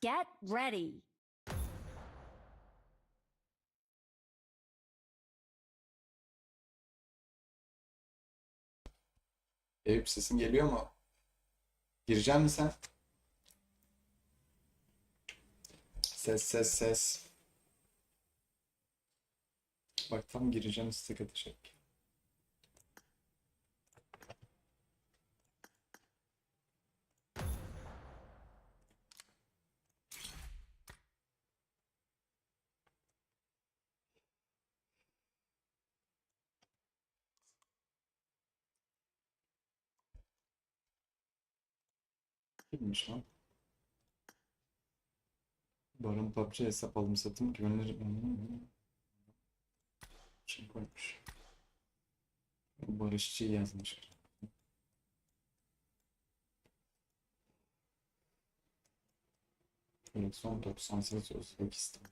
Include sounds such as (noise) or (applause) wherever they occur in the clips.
Get ready. Eyüp sesin geliyor mu? Gireceksin mi sen? Ses ses ses. Bak tam gireceğim istek atacak. Kimmiş lan? Baran PUBG hesap alım satım güvenilir şey koymuş. Barışçı yazmış. Son 98 Özbekistan.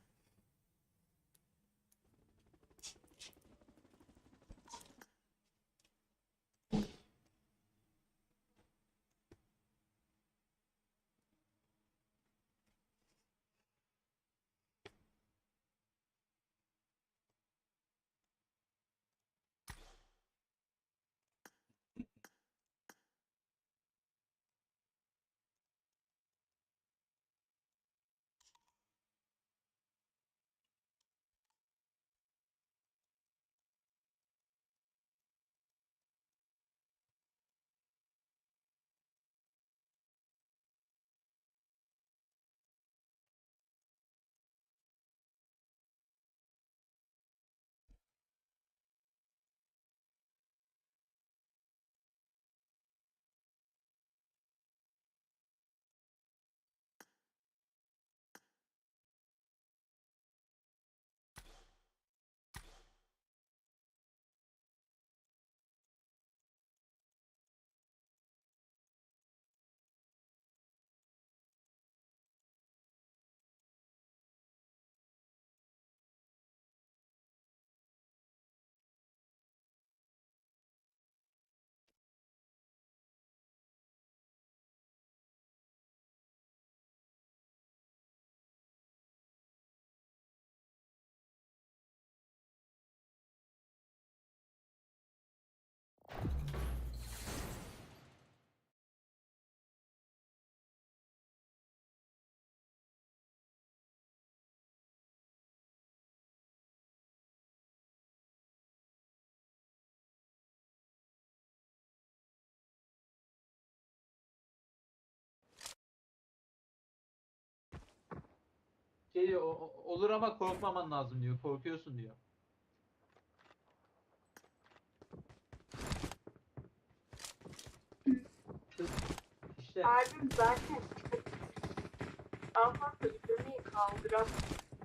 Şey diyor, "O- o- olur ama korkmaman lazım diyor. Korkuyorsun diyor. İşte Abim zaten daha fazla yürümeyi kaldıramaz.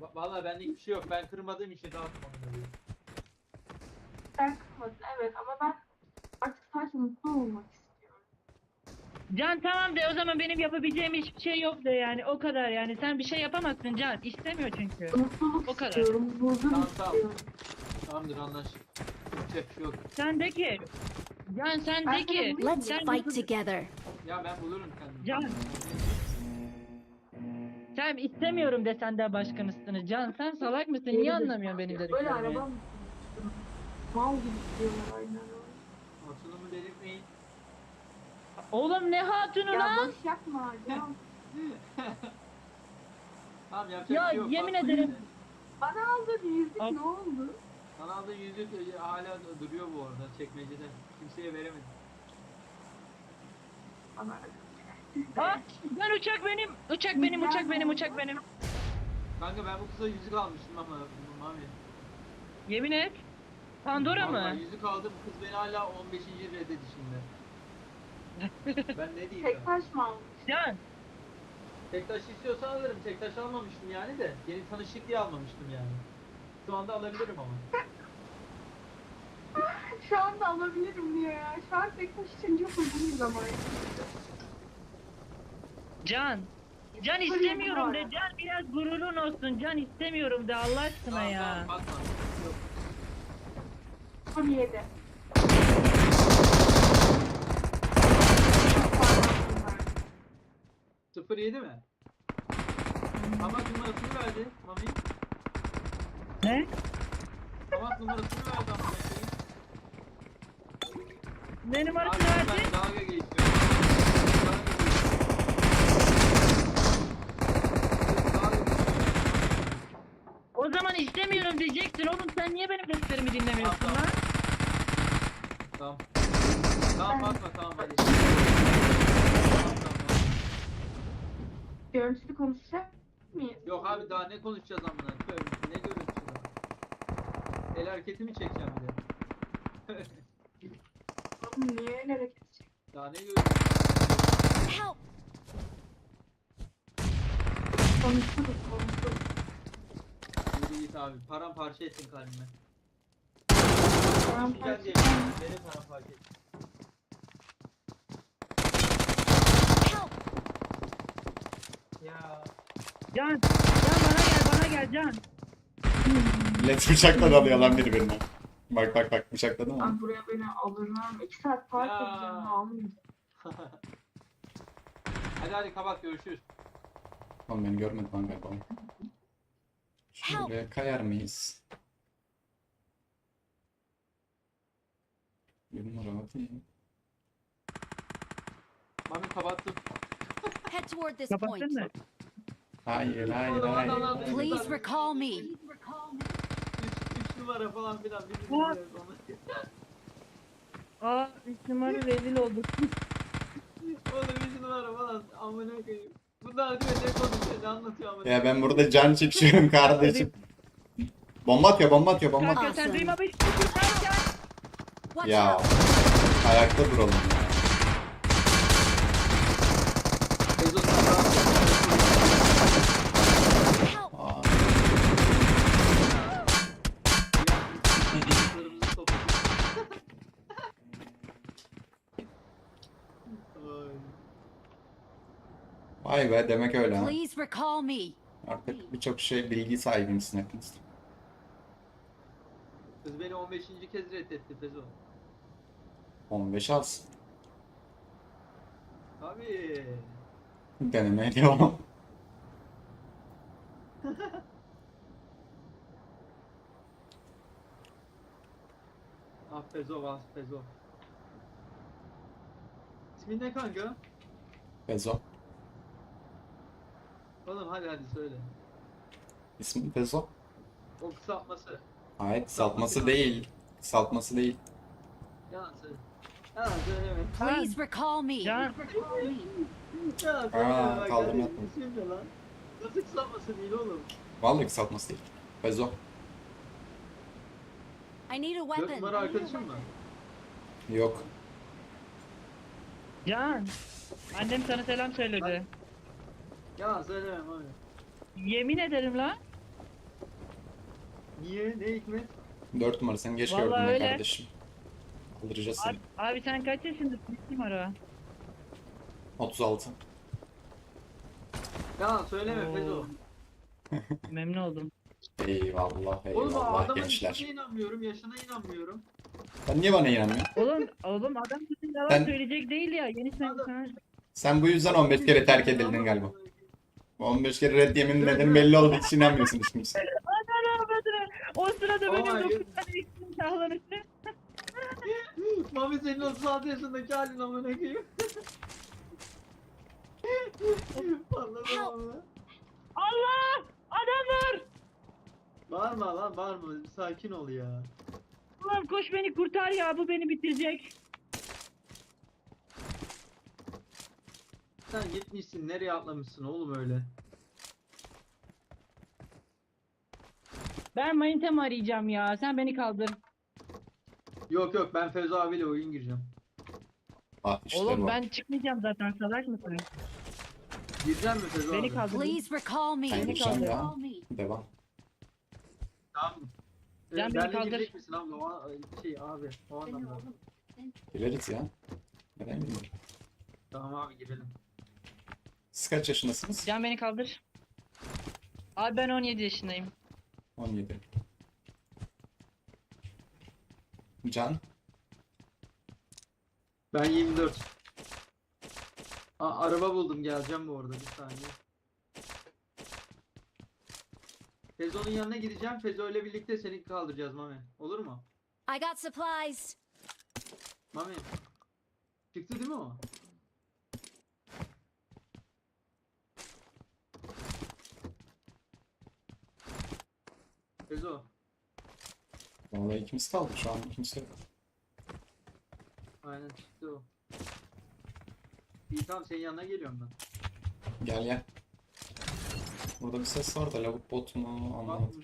va- vallahi bende hiçbir şey yok. Ben kırmadığım için rahatım onunla diyor. Sen kızmadın evet ama ben artık sadece mutlu olmak istiyorum. Can tamam de o zaman benim yapabileceğim hiçbir şey yok de yani o kadar yani sen bir şey yapamazsın Can istemiyor çünkü. Mutluluk O kadar. istiyorum, huzur Tamam, tamam. istiyorum. Tamamdır anlaştık. Yapacak bir şey yok. Sen de ki Can sen de ki Let's sen fight together. Ya ben bulurum kendimi. Can. sen istemiyorum de senden başka mısınız Can sen salak mısın niye anlamıyorsun benim Böyle dediklerimi? araba mı sürüyorsun? Mal gibi sürüyorlar aynı Oğlum ne hatunu Ya lan? boş yapma ya. (laughs) Tamam yapacak Ya, bir şey yok. yemin bakma ederim. Bana aldığın yüzük Al. ne oldu? Kanalda yüzük e, hala duruyor bu arada çekmecede. Kimseye veremedim. Bana Ha, ben uçak benim uçak benim uçak benim uçak benim. Kanka ben bu kıza yüzük almıştım ama Mami. Yemin et. Pandora Vallahi mı? yüzük aldım kız beni hala 15. reddedişinde. Ben ne diyeyim tek ya? taş mı almış? Can Tek taş istiyorsan alırım. Tek taş almamıştım yani de. Yeni tanıştık diye almamıştım yani. Şu anda alabilirim ama. (laughs) Şu anda alabilirim diyor ya. Şu an tek taş için çok uygun bir zaman. Can. Can istemiyorum de Can biraz gururun olsun Can istemiyorum de Allah aşkına Tamam ya. tamam bakma. Yok. Son yedi. Sıfır yedi mi? Hamas numarasını verdi. Mami. Ne? Hamas numarasını verdi ama. Ne numarasını verdi? Dalga geçiyor. O zaman istemiyorum diyeceksin oğlum sen niye benim defterimi dinlemiyorsun lan? Tamam. Tamam basma tamam hadi. Tamam, tamam. Görüntülü konuşacak mıyız? Yok abi daha ne konuşacağız amına koyayım. Ne görüntüsü daha. El hareketi mi çekeceğim bir de? (laughs) Oğlum niye öyle hareket edecek? Daha ne görüntüsü? Help! Konuşuruz konuşuruz. Yürü git abi. Paramparça ettin kalbimi. Ben Güzel diye. Beni paramparça ettin. Ya. Can, Can bana gel bana gel Can. Let bıçakla dalıyor lan birbirine. Bak bak bak bıçakladı mı? Ben buraya beni alırlar mı? İki saat park Ya. edeceğim almayacağım. (laughs) hadi hadi kabak görüşürüz. Oğlum beni görmedi lan galiba. Şöyle kayar mıyız? Bir numara hadi. Mami kapattım. Head toward this Kapattın point. mı? Hayır hayır hayır. Please recall me. 3 numara falan filan. Onu. Aa 3 numara rezil olduk. (laughs) Oğlum 3 numara falan. Amına koyayım. Bunlar diyor ne konuşuyor ne anlatıyor amına. Ya ben burada can çekişiyorum kardeşim. Bomba atıyor bomba atıyor bomba atıyor. Kanka sen duymamışsın. Ya ayakta duralım ya. Vay be demek öyle ha. Please recall me. Artık birçok şey bilgi sahibimsin hepiniz. Kız beni 15. kez reddetti Fezo. 15 az. Abi. Denemeye devam. (laughs) Ah Fezo var Fezo. İsmin ne kanka? Bezo. Oğlum hadi hadi söyle. İsmi Bezo. O kısaltması. Hayır kısaltması değil. Kısaltması değil. Yalan söyle. Yalan söyleme. Please recall me. Can. Yalan söyleme. Aa. İsmin ne lan? Nasıl kısaltması değil oğlum? Vallahi kısaltması değil. Bezo. I need a Dört weapon. numara arkadaşın mı? Yok. Can. Annem sana selam söyledi. Yalan söylemem abi. Yemin ederim lan. Niye? Ne hikmet? 4 numara seni geç Vallahi gördüm ben öyle. kardeşim. Kaldıracağız Abi, seni. abi sen kaç yaşındasın? Kim ara? 36. Yalan söyleme Oo. Fezo. (laughs) Memnun oldum. Eyvallah Oğlum eyvallah adamın gençler. ismine inanmıyorum, yaşına inanmıyorum. Sen niye bana inanmıyorsun? Oğlum, oğlum adam sizin yalan Sen- söyleyecek değil ya. Yeni sen, Adam- sen... Sen bu yüzden 15 kere terk edildin galiba. 15 kere red yemin nedeni belli inanmıyorsun hiç kimse. Ana avradını. O sırada Aa, benim hayır. 9 tane ismim şahlanışı. Mami senin 36 yaşındaki halin amına koyayım. Anladım ama. Allah! Adam var! Bağırma lan bağırma. Sakin ol ya. Ulan koş beni kurtar ya bu beni bitirecek. Sen gitmişsin nereye atlamışsın oğlum öyle. Ben manitamı arayacağım ya. Sen beni kaldır. Yok yok ben Fezo abiyle oyun gireceğim. Ah işte Oğlum bu. ben çıkmayacağım zaten. Salak mısın? Gireceğim mi Fezo Beni abi? kaldır. Please recall me. Sen kaldır. ya. Recall me. Devam. Tamam. Ee, Can beni benle kaldır. girecek misin abla? O, şey abi o anlamda. Gireriz ya. Neden bilmiyorum. Tamam abi girelim. Siz kaç yaşındasınız? Can beni kaldır. Abi ben 17 yaşındayım. 17. Can? Ben 24. Aa, araba buldum geleceğim bu arada bir saniye. Fezo'nun yanına gideceğim. Fezo ile birlikte seni kaldıracağız Mami. Olur mu? I got supplies. Mami. Çıktı değil mi o? Fezo. Vallahi ikimiz kaldık şu an kimse yok. Aynen çıktı o. İyi tamam senin yanına geliyorum ben. Gel gel. Burada bir ses var da lavuk bot mu anlamadım.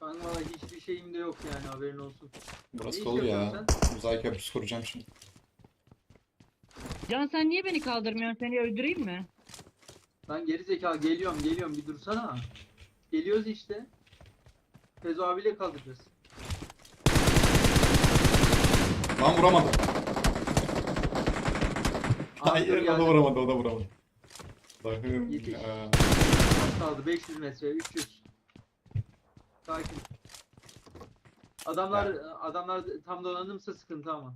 Ben valla hiçbir şeyim de yok yani haberin olsun. Burası dolu ya. yapıyorsun Uzay köprüsü kuracağım şimdi. Can sen niye beni kaldırmıyorsun? Seni öldüreyim mi? Ben geri zekalı geliyorum geliyorum bir dursana. Geliyoruz işte. Fezo abiyle kaldıracağız. Lan vuramadım. Hayır o da vuramadı o da vuramadı. Allah'ım Yetiş. ya. Az kaldı 500 metre 300. Sakin. Adamlar adamlar tam donanımsa sıkıntı ama.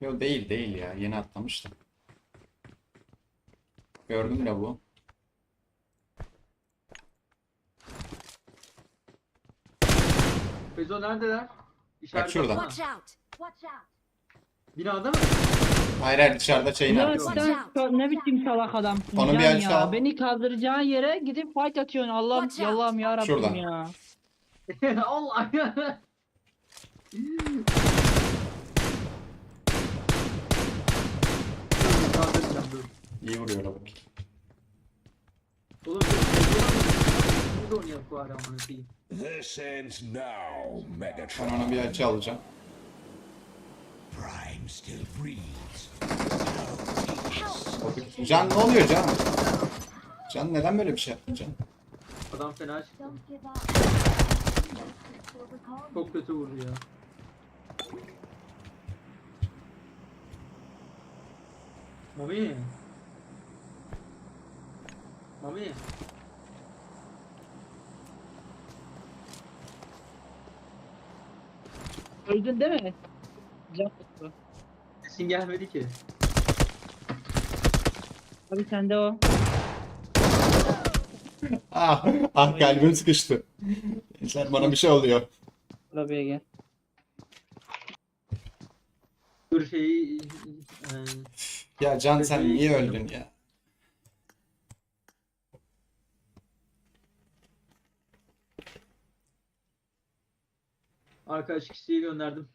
Yok değil değil ya. Yeni atlamıştım. Gördüm ya bu. Fezo neredeler? İşaret şurada. atsana. Watch out. Watch out. Binada mı? Hayır hayır dışarıda şeyin Ya arkasında. sen ne biçim salak adamsın Onu Can bir açsana. ya. Beni kaldıracağın yere gidip fight atıyorsun. Allah'ım Watch out. Allah'ım ya Rabbim Şurada. ya. (laughs) Allah ya. Kaldıracağım dur. İyi vuruyor lavuk. Oğlum da oynayalım bu ara amına koyayım. This ends now, Ben Megatron. ona bir açı alacağım. Prime still breathes. Can ne oluyor Can? Can neden böyle bir şey yaptın Can? Adam fena çıktı. Çok kötü vurdu ya. Mami. Mami. Öldün değil mi? Can tuttu. Sesin gelmedi ki. Abi sende o. (laughs) Ah, ah kalbim sıkıştı. Gençler bana bir şey oluyor. Buraya gel. Dur şeyi... e, Ya Can sen niye öldün ya? Arkadaş kişiyi gönderdim.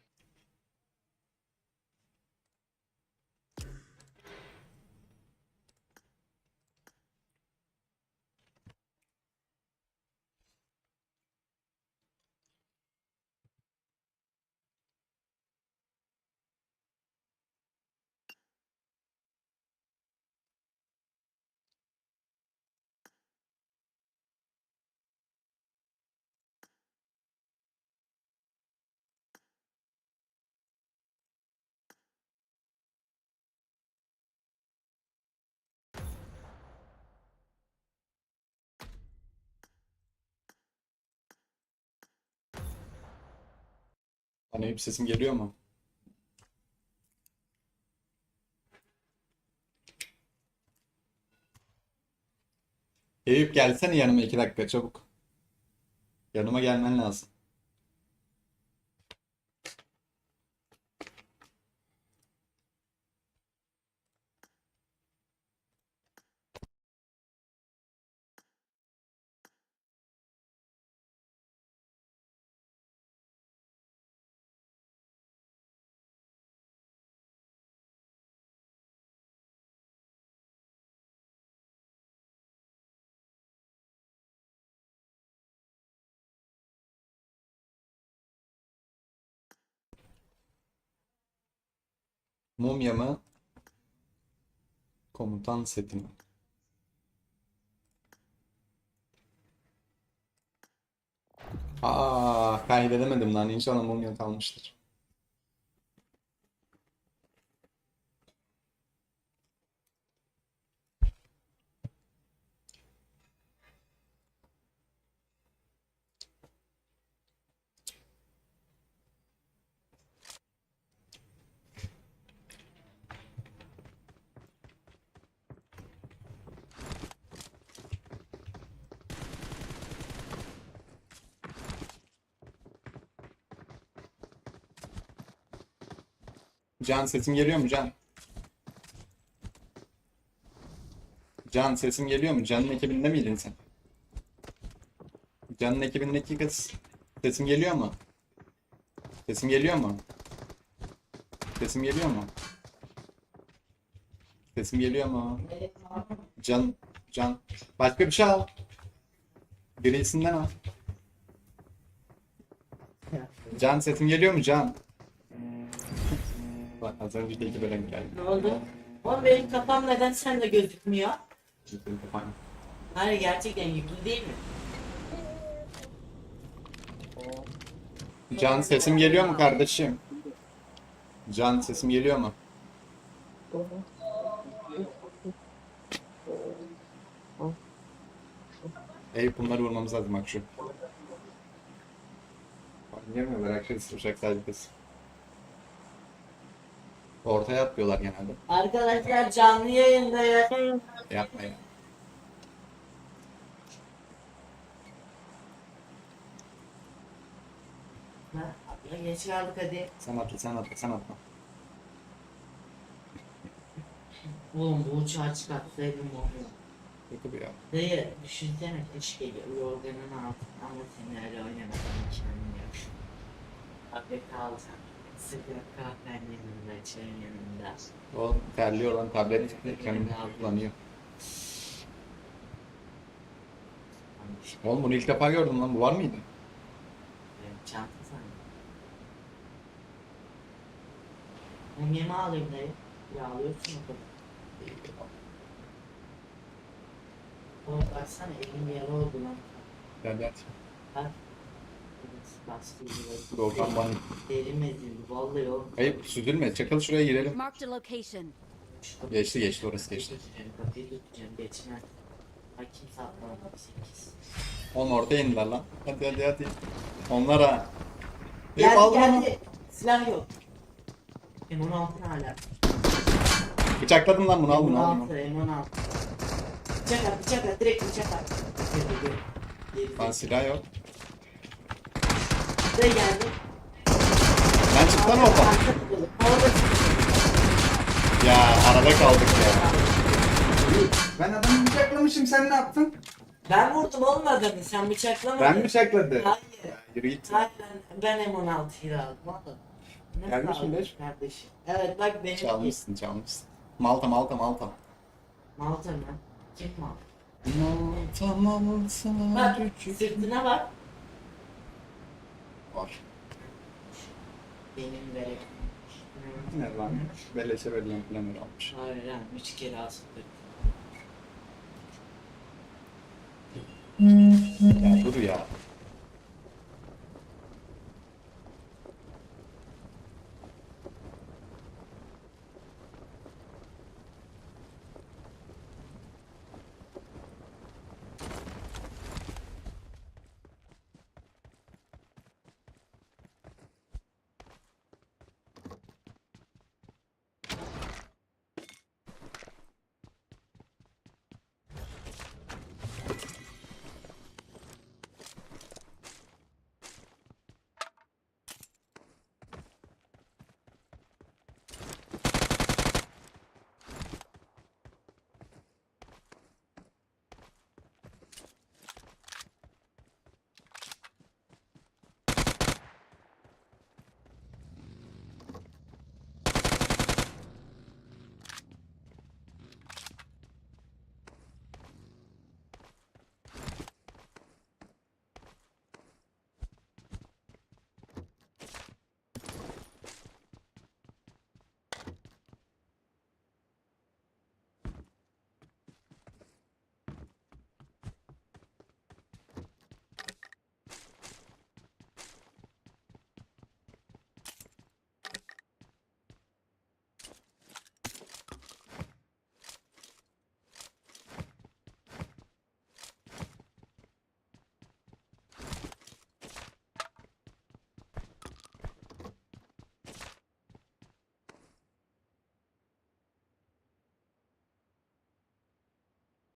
Bana hep sesim geliyor mu? Eyüp gelsene yanıma iki dakika çabuk. Yanıma gelmen lazım. Mumya mı? Komutan seti mi? Aa, kaydedemedim lan. İnşallah mumya kalmıştır. Can sesim geliyor mu Can? Can sesim geliyor mu? Can'ın ekibinde miydin sen? Can'ın ekibindeki kız. Sesim geliyor mu? Sesim geliyor mu? Sesim geliyor mu? Sesim geliyor mu? Can, Can. Başka bir şey al. Birisinden al. Can sesim geliyor mu Can? Bak az önce de iki bölüm geldi. Ne oldu? Oğlum benim kafam neden sende gözükmüyor? Hayır gerçekten yüklü değil mi? Can sesim geliyor mu kardeşim? Can sesim geliyor mu? Ey bunları vurmamız lazım bak şu. Oynayamıyorlar herkes uçak sadece kız. Ortaya atlıyorlar genelde. Arkadaşlar canlı yayında ya. Yapma ya. Ha, Atla geç kaldık hadi. Sen atla sen atla sen atla. Oğlum bu uçağı çıkartsaydım. Kötü bu ya. Dayı düşünsene geliyor yorganın altında ama seni öyle oynamadan imkanın yok. Abi kalsam sıcak kahvenin yanında çayın yanında. O terliyor lan tablet ekranını kullanıyor. Oğlum bunu ilk defa gördüm lan bu var mıydı? Benim çanta sandım. Ben yeme alayım dayı. Yağlıyorsun o kadar. Oğlum baksana elim yara oldu lan. Gel gel. Bak. Bastı gibi. Doğukan bana. Derim ezildi vallahi oğlum. Ayıp süzülme. Çakıl şuraya girelim. Marked a location. Geçti geçti orası geçti. Kapıyı tutacağım geçmez. Bak kimse atlamadı 8. Oğlum ortaya indiler lan. Hadi hadi hadi. Onlara. Eyüp Geldi al bunu. geldi. Silah yok. M16 hala. Bıçakladım lan bunu al bunu al M16 bunu. M16. Bıçak at bıçak at direkt bıçak at. Geri geri. Geri Lan geri. silah yok. Buraya geldi. Lan çık lan oradan. Arka tıkladı. Orada Ya arada kaldık ya. Ben adamı bıçaklamışım sen ne yaptın? Ben vurdum olmadı mı? Sen bıçaklamadın. Ben bıçakladı. Hayır. Ya yürü git. Hayır ben, ben M16'yı aldım oğlum. Ne Gelmiş mi sağlık beş? Kardeşim. Evet bak benim Çalmışsın çalmışsın. Malta Malta Malta. Malta mı? Kim mal? Malta Malta. Bak sırtına bak. Var. Benim verek. Ne lan? Beleşe verilen planör almış. Lan 3 kere asıldı. Ya dur ya.